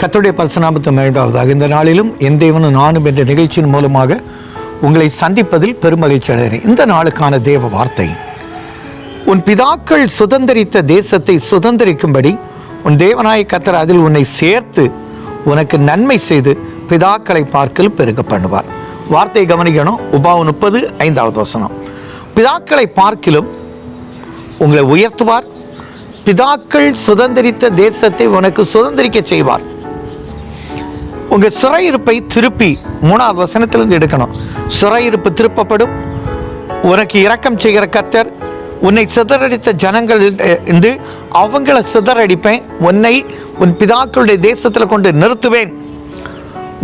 கத்துடைய பரிசுநாமத்தை மேண்டாவதாக இந்த நாளிலும் என் தேவனும் நானும் என்ற நிகழ்ச்சியின் மூலமாக உங்களை சந்திப்பதில் பெருமகிழ்ச்சி அடைகிறேன். இந்த நாளுக்கான தேவ வார்த்தை உன் பிதாக்கள் சுதந்தரித்த தேசத்தை சுதந்தரிக்கும்படி உன் தேவனாய கத்தர் அதில் உன்னை சேர்த்து உனக்கு நன்மை செய்து பிதாக்களை பார்க்கல் பெருக பண்ணுவார். வார்த்தையை கவனிக்கணும். உபாவு முப்பது ஐந்தாவது வசனம். பிதாக்களை பார்க்கிலும் உங்களை உயர்த்துவார். பிதாக்கள் சுதந்தரித்த தேசத்தை உனக்கு சுதந்திரிக்க செய்வார். உங்கள் சிறையிருப்பை திருப்பி மூணாவது வசனத்திலிருந்து எடுக்கணும். சிறையிருப்பு திருப்பப்படும். உனக்கு இரக்கம் செய்கிற கத்தர் உன்னை சிதறடித்த ஜனங்கள் இருந்து அவங்கள சிதறடிப்பேன். உன்னை உன் பிதாக்களுடைய தேசத்தில் கொண்டு நிறுத்துவேன்.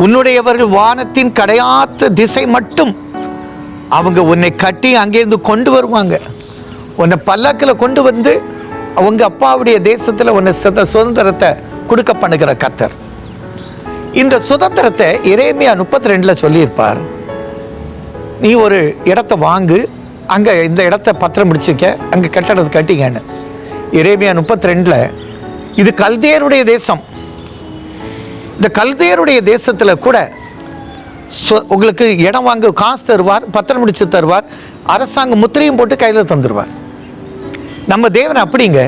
உன்னுடையவர்கள் வானத்தின் கடையாத்த திசை மட்டும் அவங்க உன்னை கட்டி அங்கேருந்து கொண்டு வருவாங்க. உன்னை பல்லக்கில் கொண்டு வந்து அவங்க அப்பாவுடைய தேசத்தில் உன்னை சுத சுதந்திரத்தை கொடுக்க பண்ணுகிற கத்தர் இந்த சுதந்திரத்தை இறைமையா முப்பத்தி ரெண்டில் சொல்லியிருப்பார். நீ ஒரு இடத்த வாங்கு அங்கே இந்த இடத்த பத்திரம் முடிச்சுக்க அங்கே கட்டடத்தை கட்டிங்கன்னு இறைமையா முப்பத்தி ரெண்டில் இது கல்தேருடைய தேசம். இந்த கல்தேருடைய தேசத்தில் கூட உங்களுக்கு இடம் வாங்க காசு தருவார் பத்திரம் முடிச்சு தருவார் அரசாங்க முத்திரையும் போட்டு கையில் தந்துடுவார் நம்ம தேவன் அப்படிங்க.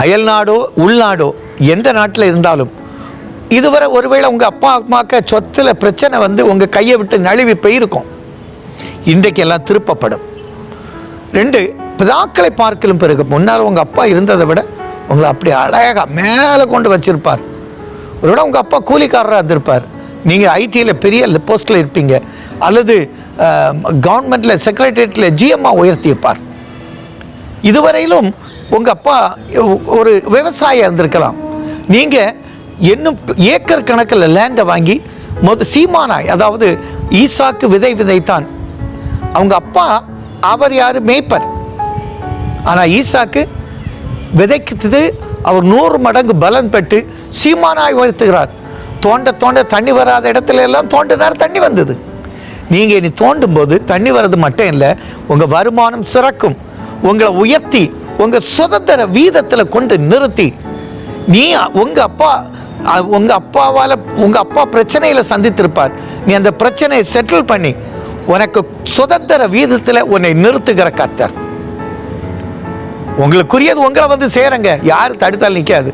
அயல் நாடோ உள்நாடோ எந்த நாட்டில் இருந்தாலும் இதுவரை ஒருவேளை உங்கள் அப்பா அம்மாக்க சொத்தில் பிரச்சனை வந்து உங்கள் கையை விட்டு நழுவி போயிருக்கும். இன்றைக்கு எல்லாம் திருப்பப்படும். ரெண்டு பிதாக்களை பார்க்கலும் பிறகு முன்னால் உங்கள் அப்பா இருந்ததை விட உங்களை அப்படி அழகாக மேலே கொண்டு வச்சிருப்பார். விட உங்கள் அப்பா கூலிக்காரராக இருந்திருப்பார். நீங்கள் ஐடியில் பெரிய போஸ்ட்டில் இருப்பீங்க. அல்லது கவர்மெண்ட்டில் செக்ரட்டரியேட்டில் ஜிஎம்மாக உயர்த்தியிருப்பார். இதுவரையிலும் உங்கள் அப்பா ஒரு விவசாயியாக இருந்திருக்கலாம். நீங்கள் என்னும் ஏக்கர் கணக்கில் லேண்டை வாங்கி மொத சீமானாய் அதாவது ஈசாக்கு விதை விதைத்தான். அவங்க அப்பா அவர் யார்? மேய்ப்பர். ஆனால் ஈசாக்கு விதைக்கிறது அவர் நூறு மடங்கு பலன் பெற்று சீமானாய் உயர்த்துகிறார். தோண்ட தோண்ட தண்ணி வராத இடத்துல எல்லாம் தோண்டினார் தண்ணி வந்தது. நீங்கள் இனி தோண்டும் போது தண்ணி வர்றது மட்டும் இல்லை உங்கள் வருமானம் சிறக்கும். உங்களை உயர்த்தி உங்கள் சுதந்திர வீதத்தில் கொண்டு நிறுத்தி நீ உங்கள் அப்பா உங்கள் உங்க அப்பாவால் உங்க அப்பா பிரச்சனையில சந்தித்திருப்பார். நீ அந்த பிரச்சனையை செட்டில் பண்ணி உனக்கு சுதந்திர வீதத்தில் உன்னை நிறுத்துகிற கத்தர் உங்களுக்குரியது உங்களை வந்து சேருங்க. யார் தடுத்தாலும் நிற்காது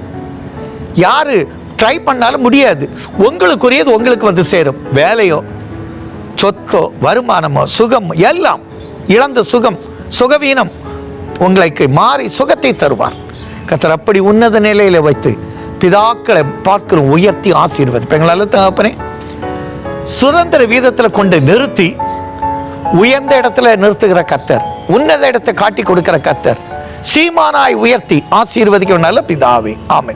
யாரு ட்ரை பண்ணாலும் முடியாது. உங்களுக்குரியது உங்களுக்கு வந்து சேரும். வேலையோ சொத்தோ வருமானமோ சுகம் எல்லாம் இழந்த சுகம் சுகவீனம் உங்களுக்கு மாறி சுகத்தை தருவார். கத்தர் அப்படி உன்னத நிலையில வைத்து பிதாக்களை பார்க்கிற உயர்த்தி ஆசீர்வதிப்பேங்களால தகப்பனே சுதந்திர வீதத்தில் கொண்டு நிறுத்தி உயர்ந்த இடத்துல நிறுத்துகிற கத்தர் உன்னத இடத்தை காட்டி கொடுக்கிற கத்தர் சீமானாய் உயர்த்தி ஆசீர்வதிக்கும் நல்ல பிதாவே. ஆமை